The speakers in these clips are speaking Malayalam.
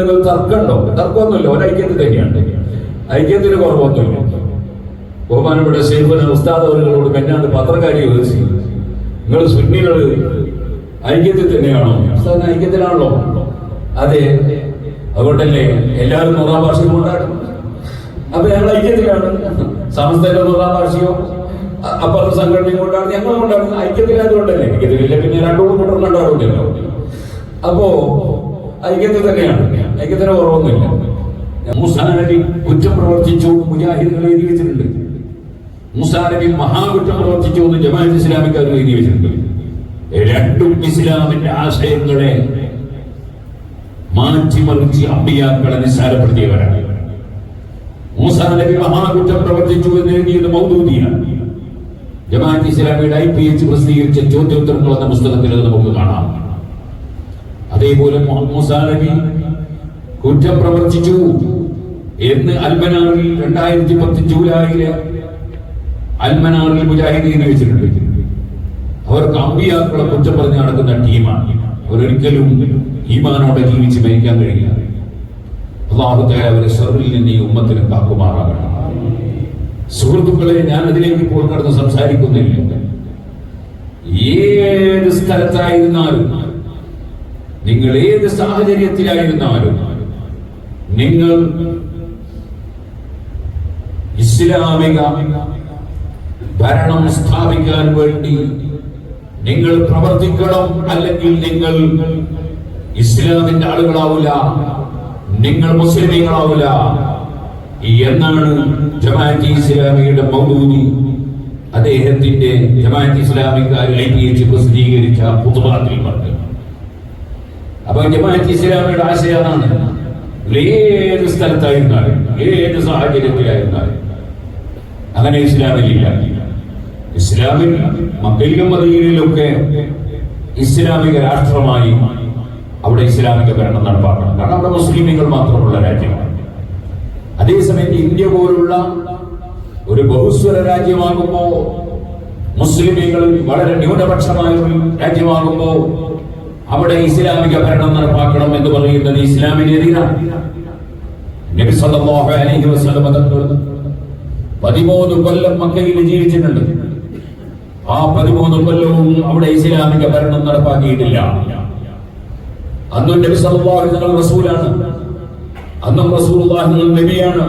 നിങ്ങൾ തർക്കമുണ്ടോ? തർക്കമൊന്നുമില്ല. ഒരു ഐക്യത്തിൽ തന്നെയാണ്. ഐക്യത്തിന് കുറവൊന്നുമില്ല. ബഹുമാനപ്പെട്ട ശൈഫന ഉസ്താദ് അവരുകളോട് കഞ്ഞാണ്ട് പത്രക്കാരി ചോദിച്ചു. നിങ്ങൾ സുന്നികൾ ഐക്യത്തിൽ തന്നെയാണോ? ഉസ്താദിന് ഐക്യത്തിലാണല്ലോ. അതെ. അതുകൊണ്ടല്ലേ എല്ലാവരും നൂറാം വാർഷികം കൊണ്ടാടും. അപ്പൊ ഞങ്ങൾ ഐക്യത്തിലാണ്. സമസ്തയുടെ നൂറാം വാർഷികം. അപ്പുറത്തെ സംഘടനയും കൊണ്ടാണ് ഞങ്ങൾ കൊണ്ടാണ് ഐക്യത്തിലായതുകൊണ്ടല്ലേ ഐക്യത്തിലില്ല പിന്നെ രണ്ടു മൂന്ന് കൂട്ടം കൊണ്ടാടുന്നില്ലോ അപ്പോ ഐക്യത്തിൽ തന്നെയാണ്. ഐക്യത്തിന് കുറവൊന്നുമില്ല നബി കുറ്റം പ്രവർത്തിച്ചു മുജാഹിദുകൾ എഴുതി വെച്ചിട്ടുണ്ട്. മൂസാ നബി മഹാകുറ്റം പ്രവർത്തിച്ചു എന്ന് ജമാഅത്ത് ഇസ്ലാമിക്കാർ എഴുതി വെച്ചിട്ടുണ്ട്. രണ്ടും ഇസ്ലാമിന്റെ ആശയങ്ങളെ മാറ്റിമറിച്ച് അമ്പിയാക്കളെ നിസ്സാരപ്പെടുത്തിയവരാണ്. മൂസാ നബി മഹാകുറ്റം പ്രവർത്തിച്ചു എന്ന് എഴുതിയത് മൗദൂദിയാണ്. ജമാഅത്ത് ഇസ്ലാമിയുടെ ഐ പി എച്ച് പ്രസിദ്ധീകരിച്ച ചോദ്യോത്തരങ്ങൾ എന്ന പുസ്തകത്തിൽ നമുക്ക് കാണാം. അതേപോലെ മൂസാ കുറ്റം പ്രവർത്തിച്ചു എന്ന് അൽമനാറിൽ രണ്ടായിരത്തി പത്ത് ജൂലൈയിലെ അൽമനാറിൽ മുജാഹിദീൻ വെച്ചിട്ടുണ്ട്. അവർ അമ്പിയാക്കളെ കുറ്റം പറഞ്ഞ് നടക്കുന്ന ടീമാണ്. അവരൊരിക്കലും ഈമാനോടെ ജീവിച്ച് മരിക്കാൻ കഴിയില്ല. അള്ളാഹുത്തായ അവരെ സെറിൽ നിന്ന് ഈ ഉമ്മത്തിന് കാക്കുമാറാകണം സുഹൃത്തുക്കളെ ഞാൻ അതിലേക്ക് ഇപ്പോൾ കടന്ന് സംസാരിക്കുന്നില്ല. ഏത് സ്ഥലത്തായിരുന്നാലും നിങ്ങൾ ഏത് സാഹചര്യത്തിലായിരുന്നാലും നിങ്ങൾ ഇസ്ലാമിക ഭരണം സ്ഥാപിക്കാൻ വേണ്ടി നിങ്ങൾ പ്രവർത്തിക്കണം അല്ലെങ്കിൽ നിങ്ങൾ ഇസ്ലാമിന്റെ ആളുകളാവില്ല നിങ്ങൾ മുസ്ലിമീങ്ങളാവില്ല എന്നാണ് ജമാഅത്ത് ഇസ്ലാമിയുടെ മൗലൂദി അദ്ദേഹത്തിന്റെ ജമാഅത്ത് ഇസ്ലാമിക പ്രസിദ്ധീകരിച്ച പുതുപാത്തിൽ പറഞ്ഞത്. അപ്പൊ ജമാഅത്ത് ഇസ്ലാമിയുടെ ആശയം അതാണ് ഏത് സ്ഥലത്തായിരുന്നാലും ഏത് സാഹചര്യത്തിലായിരുന്നാലും അങ്ങനെ ഇസ്ലാമിലില്ല. ഇസ്ലാമിൽ മക്കയിലും മദീനയിലൊക്കെ ഇസ്ലാമിക രാഷ്ട്രമായി അവിടെ ഇസ്ലാമിക ഭരണം നടപ്പാക്കണം. കാരണം അവിടെ മുസ്ലിമുകൾ മാത്രമുള്ള രാജ്യമാണ്. അതേസമയത്ത് ഇന്ത്യ പോലുള്ള ഒരു ബഹുസ്വര രാജ്യമാകുമ്പോ മുസ്ലിമുകൾ വളരെ ന്യൂനപക്ഷമായ ഒരു അവിടെ ഇസ്ലാമിക ഭരണം നടപ്പാക്കണം എന്ന് പറയുന്നത് ഇസ്ലാമിനെതിരാണ് നബി സല്ലല്ലാഹു അലൈഹി വസല്ലം തങ്ങൾ പതിമൂന്ന് കൊല്ലം മക്കയിൽ ജീവിച്ചിട്ടുണ്ട്. ആ പതിമൂന്ന് കൊല്ലവും അവിടെ ഇസ്ലാമിക ഭരണം നടപ്പാക്കിയിട്ടില്ല. അന്നും നബി സല്ലല്ലാഹു അലൈഹി റസൂലാണ്. അന്നും റസൂലുള്ളാഹി നബിയാണ്.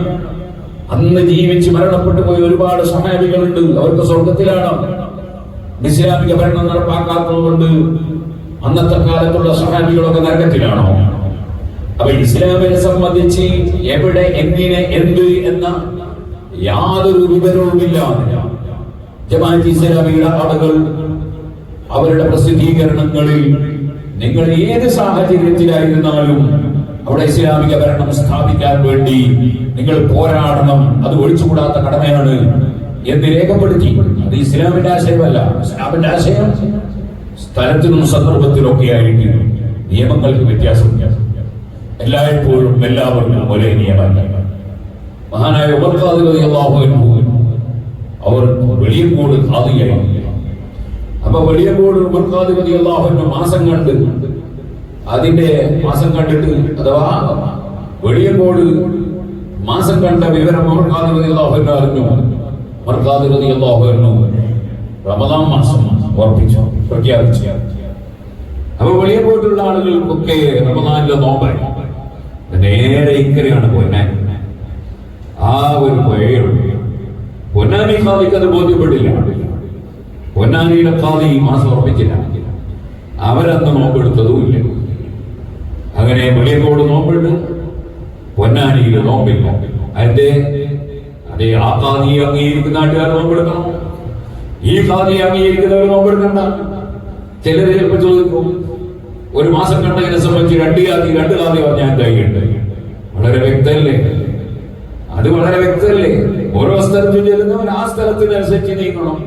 അന്ന് ജീവിച്ച് മരണപ്പെട്ടു പോയി ഒരുപാട് സഹാബികളുണ്ട്. അവർക്ക് സ്വർഗത്തിലാണ് ഇസ്ലാമിക ഭരണം നടപ്പാക്കാത്തതുകൊണ്ട് അന്നത്തെ കാലത്തുള്ള സഹാബികളൊക്കെ നരകത്തിലാണോ? അപ്പൊ ഇസ്ലാമിനെ സംബന്ധിച്ച് എവിടെ എങ്ങനെ എന്ത് എന്ന യാതൊരു വിവരവുമില്ല. ജമാഅത്ത് ഇസ്ലാമിയുടെ ആളുകൾ അവരുടെ പ്രസിദ്ധീകരണങ്ങളിൽ നിങ്ങൾ ഏത് സാഹചര്യത്തിലായിരുന്നാലും അവിടെ ഇസ്ലാമിക ഭരണം സ്ഥാപിക്കാൻ വേണ്ടി നിങ്ങൾ പോരാടണം. അത് ഒഴിച്ചുകൂടാത്ത കടമയാണ് എന്ന് രേഖപ്പെടുത്തി. അത് ഇസ്ലാമിന്റെ ആശയമല്ല. ഇസ്ലാമിന്റെ ആശയം സ്ഥലത്തിനും സന്ദർഭത്തിലൊക്കെ ആയിട്ട് നിയമങ്ങൾക്ക് വ്യത്യാസമില്ല എല്ലായ്പ്പോഴും എല്ലാവർക്കും ഒരേ നിയമമല്ല മഹാനായ അൻഹു അവർ വെളിയങ്കോട് ഖാദിയായി അപ്പൊ വെളിയങ്കോട് റളിയല്ലാഹു അൻഹു മാസം കണ്ട് അതിന്റെ മാസം കണ്ടിട്ട് അഥവാ വെളിയങ്കോട് മാസം കണ്ട വിവരം റളിയല്ലാഹു അൻഹു അറിഞ്ഞു. റളിയല്ലാഹു അൻഹു റമദാൻ മാസം ഉറപ്പിച്ചു. പ്രഖ്യാപിച്ചു. അപ്പൊ ആളുകൾ ആളുകൾക്കൊക്കെ റമദാനിലെ നോമ്പായി നേരെ ഇക്കരെയാണ് പൊന്നാൻ ആ ഒരു പുഴയുണ്ട് പൊന്നാനി ഖാദിക്ക് അത് ബോധ്യപ്പെട്ടില്ല പൊന്നാനിയുടെ ഖാദി ഈ മാസം ഉറപ്പിച്ചില്ല. അവരന്ന് നോമ്പെടുത്തതുമില്ല അങ്ങനെ വെളിയക്കോട് നോമ്പെടുത്ത് പൊന്നാനിയിൽ നോമ്പില്ല. അതിന്റെ അതേ ആ ഖാദി അംഗീകരിക്കുന്ന നാട്ടുകാർ നോമ്പെടുക്കണം. ഈ ഖാദി അംഗീകരിക്കുന്നവർ നോമ്പെടുക്കണ്ട. ചിലർ ചിലപ്പോൾ ചോദിക്കും ഒരു മാസം കണ്ടതിനെ സംബന്ധിച്ച് രണ്ട് ജാതി രണ്ട് ജാതി പറഞ്ഞാൽ എന്തായിട്ടുണ്ട് വളരെ വ്യക്തമല്ലേ അത് വളരെ വ്യക്തമല്ലേ ഓരോ സ്ഥലത്തും ചെല്ലുന്നവൻ ആ സ്ഥലത്തിനനുസരിച്ച് നീങ്ങണം.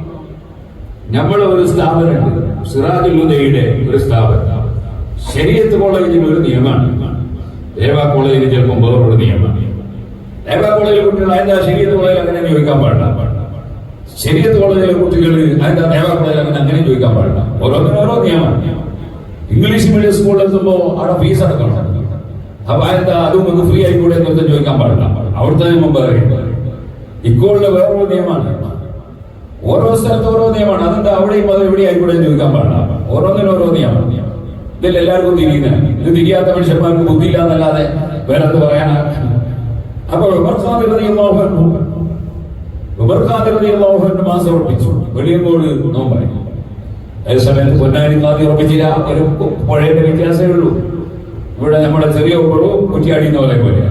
നമ്മൾ ഒരു സ്ഥാപനമുണ്ട്. സിറാജുൽ ഹുദയുടെ ഒരു സ്ഥാപനം. ശരീരത്ത് കോളേജിൽ ഒരു നിയമമാണ്. ദേവ കോളേജിൽ ചിലപ്പോൾ വേറൊരു നിയമമാണ്. ദേവ കോളേജിൽ കുട്ടികൾ അതിന്റെ ശരീരത്ത് കോളേജിൽ അങ്ങനെ ചോദിക്കാൻ പാടില്ല. ശരീരത്ത് കോളേജിലെ കുട്ടികൾ അതിന്റെ ദേവ അങ്ങനെ ചോദിക്കാൻ പാടില്ല. ഓരോന്നിനും ഓരോ നിയമമാണ് ഇംഗ്ലീഷ് മീഡിയം സ്കൂളിൽ എത്തുമ്പോൾ അവിടെ ഫീസ് അടക്കണം അപ്പൊ അതിന്റെ അതും നമുക്ക് ഫ്രീ ആയിക്കൂടെ എന്നൊക്കെ ചോദിക്കാൻ പാടില്ല. അവിടുത്തെ നിയമം വേറെ ഇക്കോളിലെ വേറൊരു നിയമമാണ് ഓരോ സ്ഥലത്ത് ഓരോ നിയമമാണ് അതെന്താ? അവിടെയും അത് എവിടെ ആയിക്കൂടെ ചോദിക്കാൻ പാടില്ല. ഓരോന്നിനും ഓരോ നിയമമാണ് ഇതിൽ എല്ലാവർക്കും തിരിയുന്നത് ഇത് തിരിയാത്ത മനുഷ്യന്മാർക്ക് ബുദ്ധിയില്ല എന്നല്ലാതെ വേറെ പറയാനാ? അപ്പോൾ മാസം ഉറപ്പിച്ചു. വെളിയങ്കോട് നോമ്പായി അതേ സമയത്ത് പൊന്നാനി കാതി ഉറപ്പിച്ചില്ല. ഒരു പുഴയുടെ വ്യത്യാസമേ ഉള്ളൂ. ഇവിടെ നമ്മുടെ ചെറിയ ഉള്ളൂ കുറ്റിയാടി എന്ന് പറയുന്ന പോലെ.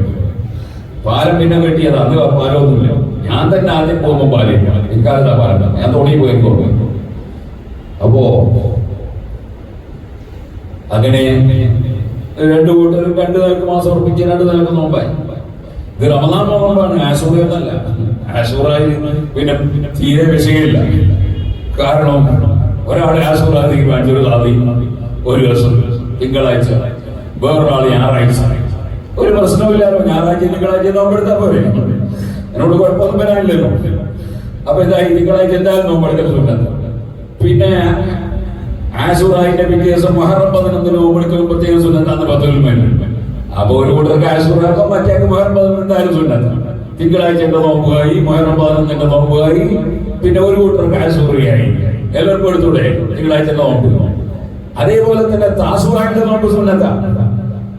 പാലം പിന്നെ കെട്ടിയത് അന്ന് പാലമൊന്നുമില്ല. ഞാൻ തന്നെ ആദ്യം പോകുമ്പോൾ പാലില്ല. എനിക്കതാ പാലം ഞാൻ തോണി പോയിക്കോളൂ അപ്പോ അങ്ങനെ രണ്ടു കൂട്ടർ രണ്ട് നേർക്ക് മാസം ഉറപ്പിച്ച് രണ്ട് നേർക്ക് നോമ്പായി. ഇത് റമദാൻ നോമ്പാണ് ആശൂറയൊന്നല്ല ആശൂറായി പിന്നെ തീരെ വിഷയമില്ല. കാരണം ഒരാളെ ആശൂറ തീരുമാനിച്ചു ഒരു താതി ഒരു ദിവസം തിങ്കളാഴ്ച വേറൊരാൾ ഞായറാഴ്ച. ഒരു പ്രശ്നമില്ലാലോ ഞായറാഴ്ച തിങ്കളാഴ്ച നോമ്പെടുത്താൽ പോരെ? എന്നോട് കുഴപ്പമൊന്നും വരാനില്ലല്ലോ. അപ്പൊ എന്തായി തിങ്കളാഴ്ച എന്തായാലും നോമ്പെടുക്കൽ സുന്നത്ത്. പിന്നെ ആശുറായിന്റെ പിറ്റേ ദിവസം മഹറം പ്രത്യേകം സുന്നത്താന്ന് പത്തിൽ മേലും അപ്പൊ ഒരു കൂട്ടർക്ക് ആശുറാക്കം മറ്റേ മഹറം പതിനൊന്നായാലും സുന്നത്ത് തിങ്കളാഴ്ചന്റെ നോമ്പുകായി മഹറം പതിനൊന്നിന്റെ നോമ്പുകായി പിന്നെ ഒരു കൂട്ടർക്ക് ആശുപത്രിയായി എല്ലാവർക്കും എടുത്തൂടെ? തിങ്കളാഴ്ച നോമ്പ്. അതേപോലെ തന്നെ താസുവായിട്ട് നോമ്പ് സുന്നത്ത.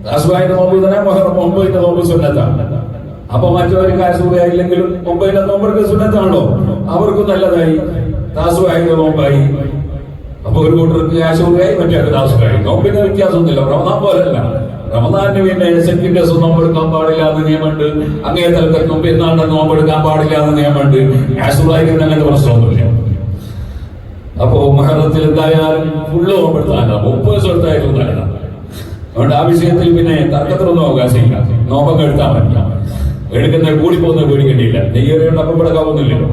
താസുവായിട്ട് നോമ്പ് തന്നെ മഹറം ഒമ്പതിന്റെ നോമ്പ് സുന്നത്ത. അപ്പൊ മറ്റവർക്ക് ആശുപത്രിയായില്ലെങ്കിലും ഒമ്പതിന്റെ നോമ്പർക്ക് സുന്നത്താണോ അവർക്കും നല്ലതായി. താസുവായിട്ട് നോമ്പായി. അപ്പൊ ഒരു കൂട്ടർക്ക് ആശുപത്രിയായി മറ്റേ ദാസുകായി നോമ്പിന്റെ വ്യത്യാസമൊന്നുമില്ല. റമദാൻ പോലല്ല. റമദാനിന് പിന്നെ സ്വന്തം നോമ്പെടുക്കാൻ പാടില്ലാത്ത നിയമമുണ്ട്. അങ്ങേ തലത്തിൽ മുമ്പ് എന്നാണ്ട് നോമ്പെടുക്കാൻ പാടില്ലാത്ത നിയമമുണ്ട്. ആശുപത്രി അങ്ങനത്തെ പ്രശ്നമൊന്നുമില്ല. അപ്പോ മഹറത്തിൽ എന്തായാലും ഫുള്ള് നോമ്പെടുത്താല മുപ്പത് ദിവസം എടുത്തായാലും നല്ലതാണ് അതുകൊണ്ട് ആ വിഷയത്തിൽ പിന്നെ തർക്കത്തിനൊന്നും അവകാശമില്ല. നോമ്പൊക്കെ എടുത്താൽ പറ്റില്ല എടുക്കുന്ന കൂടി പോകുന്ന പേടിക്കേണ്ടിയില്ല നെയ്യേറിയുണ്ട് അപ്പം കിടക്കാവുന്നില്ലല്ലോ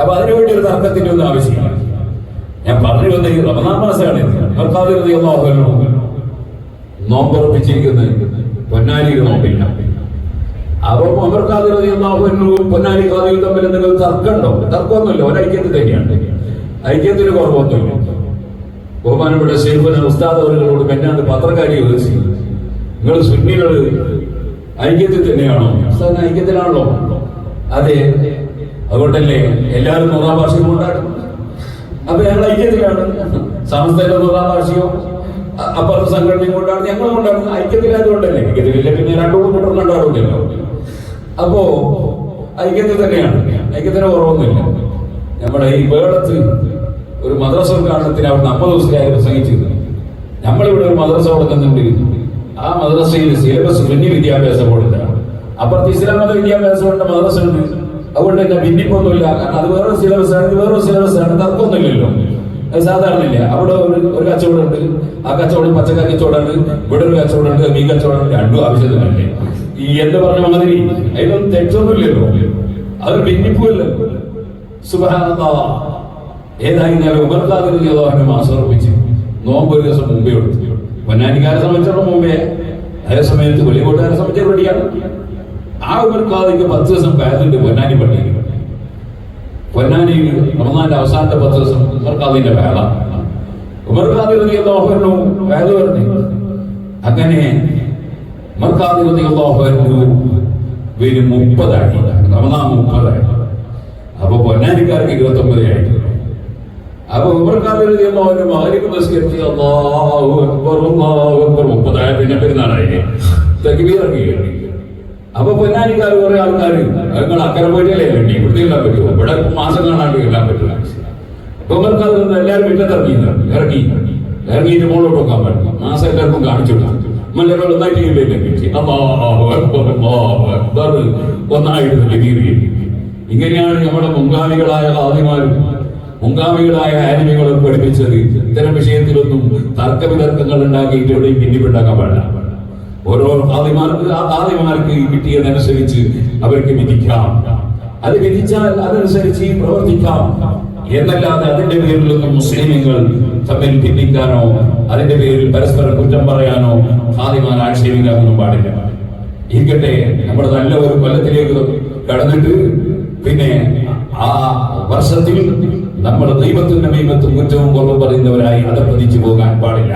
അപ്പൊ അതിനുവേണ്ടി ഒരു തർക്കത്തിന്റെ ഒന്നും ആവശ്യമില്ല. ഞാൻ പറഞ്ഞു വന്ന ഈ റമദാൻ മാസമാണ്. നോമ്പുറപ്പിച്ചിരിക്കുന്നത് പൊന്നാരിയിൽ നോമ്പില്ല അപ്പൊ അമർക്കാതിരുന്നാഹുവിനും പൊന്നാരി കാതിയും തമ്മിൽ എന്തെങ്കിലും തർക്കമുണ്ടോ? തർക്കമൊന്നുമില്ല. ഒരൈക്യത്തിൽ തന്നെയാണ്. ഐക്യത്തിന് കുറവൊന്നുമില്ല. ബഹുമാനപ്പെട്ട ഷെയ്ഫിന് ഉസ്താദ് അവരുകളോട് മെന്നാണ്ട് പത്രക്കാരി ചോദിച്ചു. നിങ്ങൾ സുന്നികൾ ഐക്യത്തിൽ തന്നെയാണോ? ഉസ്താദിന് ഐക്യത്തിലാണല്ലോ. അതെ. അതുകൊണ്ടല്ലേ എല്ലാവരും നൂറാം ഭാഷയും കൊണ്ടാടും അപ്പൊ ഞങ്ങൾ ഐക്യത്തിലാണ്. സമസ്തയുടെ നൂറാം ഭാഷയോ അപ്പുറത്തെ സംഘടനയും കൊണ്ടാണ് ഞങ്ങളും കൊണ്ടാണ് ഐക്യത്തിലായതുകൊണ്ടല്ലേ? ഐക്യത്തിലില്ല പിന്നെ രണ്ടു കൂട്ടം കൊണ്ടാടുന്നില്ലോ അപ്പോ ഐക്യത്തിൽ തന്നെയാണ്. ഐക്യത്തിന് കുറവൊന്നുമില്ല. നമ്മുടെ ഈ വേളത്ത് ഒരു മദ്രസ ഉദ്ഘാടനത്തിന് അവിടെ അമ്പത് ദിവസത്തിലായി പ്രസംഗിച്ചിരുന്നു. നമ്മളിവിടെ ഒരു മദ്രസ കൊടുക്കുന്നുണ്ട് ആ മദ്രസയിൽ സിലബസ് സുന്നി വിദ്യാഭ്യാസ ബോർഡിലാണ് അപ്പുറത്ത് ഇസ്ലാം മത ബോർഡിന്റെ മദ്രസ ഉണ്ട് അതുകൊണ്ട് തന്നെ ഭിന്നിപ്പൊന്നുമില്ല. കാരണം അത് വേറൊരു സിലബസ് ആണ് ഇത് വേറെ സിലബസ് ആണ്. തർക്കമൊന്നുമില്ലല്ലോ. സാധാരണ ഇല്ല അവിടെ ഒരു ഒരു കച്ചവടം ഉണ്ട് ആ കച്ചവടം പച്ചക്കറി കച്ചവടമുണ്ട്. ഇവിടെ ഒരു കച്ചവടം ഉണ്ട് മീൻ കച്ചവടം ഉണ്ട് രണ്ടും ആവശ്യമില്ല ഈ എന്ന് പറഞ്ഞ മാതിരി അതിലൊന്നും തെറ്റൊന്നുമില്ലല്ലോ. അത് ഭിന്നിപ്പുമല്ലോ? സുബഹാനല്ലാ. ഏതായിരുന്നാലും മാസം ഉറപ്പിച്ച് നോമ്പ് ഒരു ദിവസം മുമ്പേ എടുത്തു പൊന്നാനിക്കാരെ സംബന്ധിച്ചിടത്തോളം മുമ്പേ. അതേ സമയത്ത് വെളികോട്ടുകാരെ സംബന്ധിച്ച് റെഡിയാണ്. ആ ഉമർക്കാദിക്ക് പത്ത് ദിവസം ബാലുണ്ട് പൊന്നാനി പള്ളിയിൽ പൊന്നാനി റമദാന്റെ അവസാനത്തെ പത്ത് ദിവസം ഉമർക്കാദിന്റെ വേള. ഉമർക്കാതി റളിയല്ലാഹു വേള പറഞ്ഞു അങ്ങനെ ഉമർക്കാതി റളിയല്ലാഹു വരും മുപ്പതായി. റമദാൻ മുപ്പതായി. അപ്പൊ പൊന്നാനിക്കാർക്ക് ഇരുപത്തി ഒമ്പത് ആയിട്ട് അപ്പൊ ഉമർക്കാതിരുന്ന ഒരു മാലിക് നിസ്കരിച്ച് അള്ളാഹു അക്ബർ അള്ളാഹു അക്ബർ. മുപ്പതായ പിന്നെ പെരുന്നാളായി തക്ബീർ കേട്ടി അപ്പൊ പൊന്നാനിക്കാർ കുറെ ആൾക്കാർ നിങ്ങൾ അക്കരെ പോയിട്ടല്ലേ വേണ്ടി ഇവിടുത്തെ ഇല്ലാൻ പറ്റുമോ? ഇവിടെ മാസം കാണാണ്ട് കിട്ടാൻ പറ്റില്ല. അപ്പൊ അതൊന്നും എല്ലാവരും വീട്ടിൽ ഇറങ്ങി ഇറങ്ങി ഇറങ്ങിയിട്ട് മുകളിലോട്ട് നോക്കാൻ പറ്റും മാസം എല്ലാവർക്കും കാണിച്ചു മല്ലകൾ ഒന്നായിട്ട് ഒന്നായിട്ട് തക്ബീർ ഇങ്ങനെയാണ് നമ്മുടെ മുൻഗാമികളായ ആദിമാരും മുൻഗാമികളായ ആനിമകളും പഠിപ്പിച്ചത്. ഇത്തരം വിഷയത്തിലൊന്നും തർക്ക വിതർക്കങ്ങൾ ഉണ്ടാക്കിയിട്ട് എവിടെയും പിന്നിപ്പുണ്ടാക്കാൻ പാടില്ല. ഓരോ ആദിമാർക്ക് ആദിമാർക്ക് കിട്ടിയതനുസരിച്ച് അവർക്ക് വിധിക്കാം. അത് വിധിച്ചാൽ അതനുസരിച്ച് പ്രവർത്തിക്കാം. എന്നല്ലാതെ അതിന്റെ പേരിലൊന്നും മുസ്ലിമുകൾ തമ്മിൽ ഭിന്നിക്കാനോ അതിന്റെ പേരിൽ പരസ്പരം കുറ്റം പറയാനോ ആദിമാൻ ആക്ഷേപിക്കാനൊന്നും പാടില്ല. ഇരിക്കട്ടെ നമ്മുടെ നല്ല ഒരു കൊല്ലത്തിലേക്ക് കടന്നിട്ട് പിന്നെ ആ വർഷത്തിൽ നമ്മൾ ദൈവത്തിന്റെ ദൈവത്തും കുറ്റവും കുറവ് പറയുന്നവരായി അതപ്പതിച്ചു പോകാൻ പാടില്ല.